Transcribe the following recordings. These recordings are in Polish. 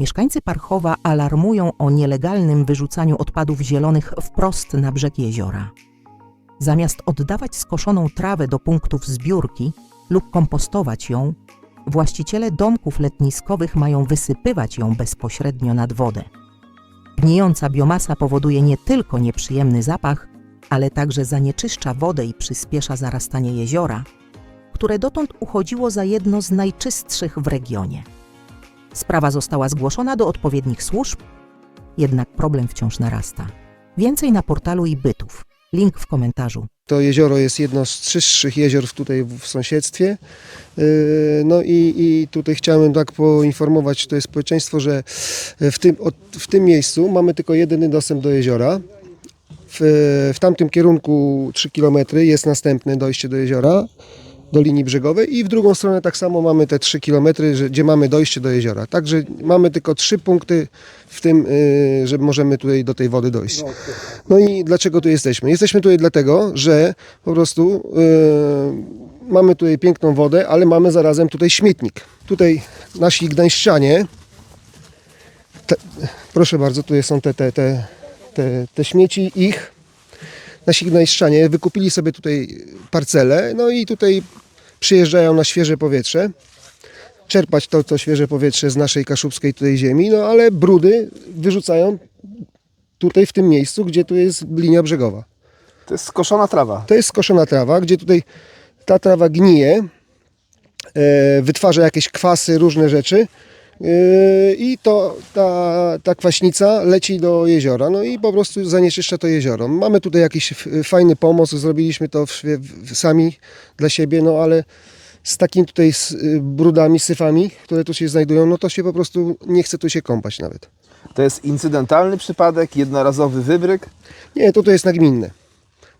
Mieszkańcy Parchowa alarmują o nielegalnym wyrzucaniu odpadów zielonych wprost na brzeg jeziora. Zamiast oddawać skoszoną trawę do punktów zbiórki lub kompostować ją, właściciele domków letniskowych mają wysypywać ją bezpośrednio nad wodę. Gnijąca biomasa powoduje nie tylko nieprzyjemny zapach, ale także zanieczyszcza wodę i przyspiesza zarastanie jeziora, które dotąd uchodziło za jedno z najczystszych w regionie. Sprawa została zgłoszona do odpowiednich służb, jednak problem wciąż narasta. Więcej na portalu i bytów. Link w komentarzu. To jezioro jest jedno z czystszych jezior tutaj w sąsiedztwie. Yy, No i, i tutaj chciałem tak poinformować jest społeczeństwo, że w tym, w tym miejscu mamy tylko jedyny dostęp do jeziora. W, w tamtym kierunku 3 km jest następne dojście do jeziora, do linii brzegowej i w drugą stronę tak samo mamy te 3 km, gdzie mamy dojście do jeziora. Także mamy tylko trzy punkty w tym, yy, że możemy tutaj do tej wody dojść. No i dlaczego tu jesteśmy? Jesteśmy tutaj dlatego, że po prostu yy, mamy tutaj piękną wodę, ale mamy zarazem tutaj śmietnik. Tutaj nasi gdańszczanie, te, proszę bardzo, tutaj są te, te, te, te, te śmieci ich. Nasi gdańszczanie wykupili sobie tutaj parcele, no i tutaj przyjeżdżają na świeże powietrze czerpać to, to świeże powietrze z naszej kaszubskiej tutaj ziemi, no ale brudy wyrzucają tutaj w tym miejscu, gdzie tu jest linia brzegowa. To jest skoszona trawa. To jest skoszona trawa, gdzie tutaj ta trawa gnije, e, wytwarza jakieś kwasy, różne rzeczy i to ta, ta kwaśnica leci do jeziora, no i po prostu zanieczyszcza to jezioro. Mamy tutaj jakiś fajny pomoc, zrobiliśmy to w, w, sami dla siebie, no ale z takim tutaj s- brudami, syfami, które tu się znajdują, no to się po prostu nie chce tu się kąpać nawet. To jest incydentalny przypadek, jednorazowy wybryk. Nie, to to jest nagminne.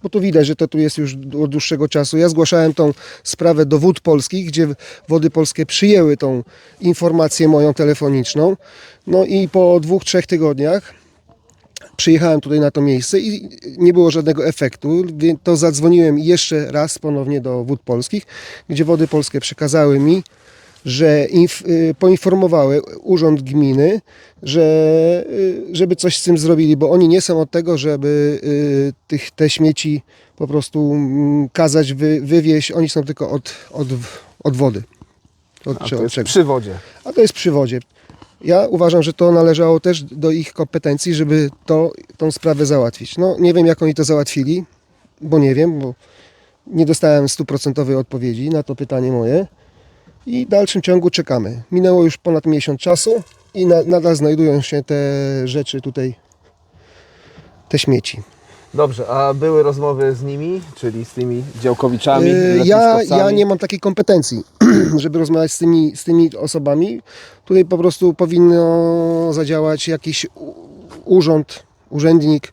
Bo tu widać, że to tu jest już od dłuższego czasu. Ja zgłaszałem tą sprawę do wód polskich, gdzie wody polskie przyjęły tą informację moją telefoniczną. No i po dwóch, trzech tygodniach przyjechałem tutaj na to miejsce i nie było żadnego efektu, więc to zadzwoniłem jeszcze raz ponownie do wód polskich, gdzie wody polskie przekazały mi, że inf, y, poinformowały urząd gminy, że, y, żeby coś z tym zrobili, bo oni nie są od tego, żeby y, tych, te śmieci po prostu mm, kazać wy, wywieźć, oni są tylko od, od, od wody. Od, A to jest przy wodzie. A to jest przy wodzie. Ja uważam, że to należało też do ich kompetencji, żeby to, tą sprawę załatwić. No nie wiem, jak oni to załatwili, bo nie wiem, bo nie dostałem stuprocentowej odpowiedzi na to pytanie moje. I w dalszym ciągu czekamy. Minęło już ponad miesiąc czasu i na, nadal znajdują się te rzeczy tutaj, te śmieci. Dobrze, a były rozmowy z nimi, czyli z tymi działkowiczami, Yy, Ja, ja nie mam takiej kompetencji, żeby rozmawiać z tymi, z tymi osobami. Tutaj po prostu powinno zadziałać jakiś urząd, urzędnik,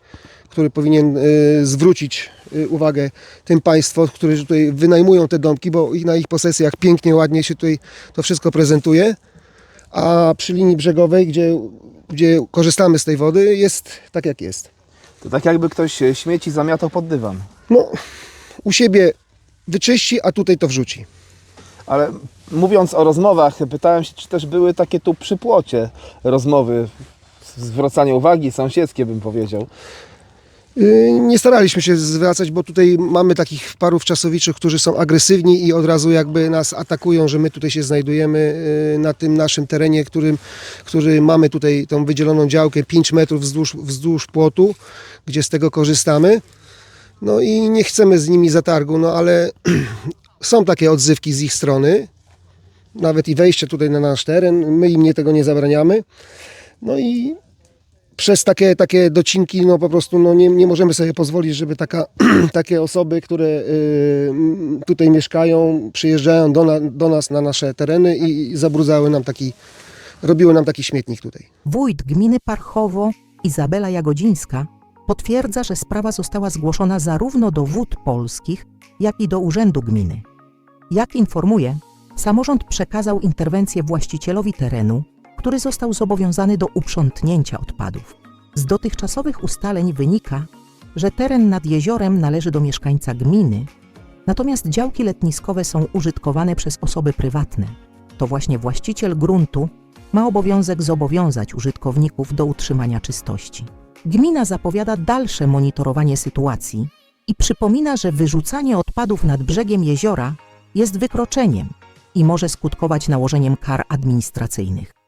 który powinien y, zwrócić uwagę tym państwom, którzy tutaj wynajmują te domki, bo na ich posesjach pięknie, ładnie się tutaj to wszystko prezentuje. A przy linii brzegowej, gdzie, gdzie korzystamy z tej wody, jest tak jak jest. To tak jakby ktoś śmieci zamiatał pod dywan. No, u siebie wyczyści, a tutaj to wrzuci. Ale mówiąc o rozmowach, pytałem się, czy też były takie tu przy płocie rozmowy, zwracanie uwagi, sąsiedzkie bym powiedział. Yy, Nie staraliśmy się zwracać, bo tutaj mamy takich paru wczasowiczów, którzy są agresywni i od razu jakby nas atakują, że my tutaj się znajdujemy yy, na tym naszym terenie, którym, który mamy tutaj tą wydzieloną działkę 5 metrów wzdłuż, wzdłuż płotu, gdzie z tego korzystamy. No i nie chcemy z nimi zatargu, no ale są takie odzywki z ich strony, nawet i wejście tutaj na nasz teren, my im nie tego nie zabraniamy. No i przez takie, takie docinki no po prostu no nie, nie możemy sobie pozwolić, żeby taka, takie osoby, które y, tutaj mieszkają, przyjeżdżają do, na, do nas na nasze tereny i, i zabrudzały nam taki, robiły nam taki śmietnik tutaj. Wójt gminy Parchowo Izabela Jagodzińska potwierdza, że sprawa została zgłoszona zarówno do wód polskich, jak i do urzędu gminy. Jak informuje, samorząd przekazał interwencję właścicielowi terenu, który został zobowiązany do uprzątnięcia odpadów. Z dotychczasowych ustaleń wynika, że teren nad jeziorem należy do mieszkańca gminy, natomiast działki letniskowe są użytkowane przez osoby prywatne. To właśnie właściciel gruntu ma obowiązek zobowiązać użytkowników do utrzymania czystości. Gmina zapowiada dalsze monitorowanie sytuacji i przypomina, że wyrzucanie odpadów nad brzegiem jeziora jest wykroczeniem i może skutkować nałożeniem kar administracyjnych.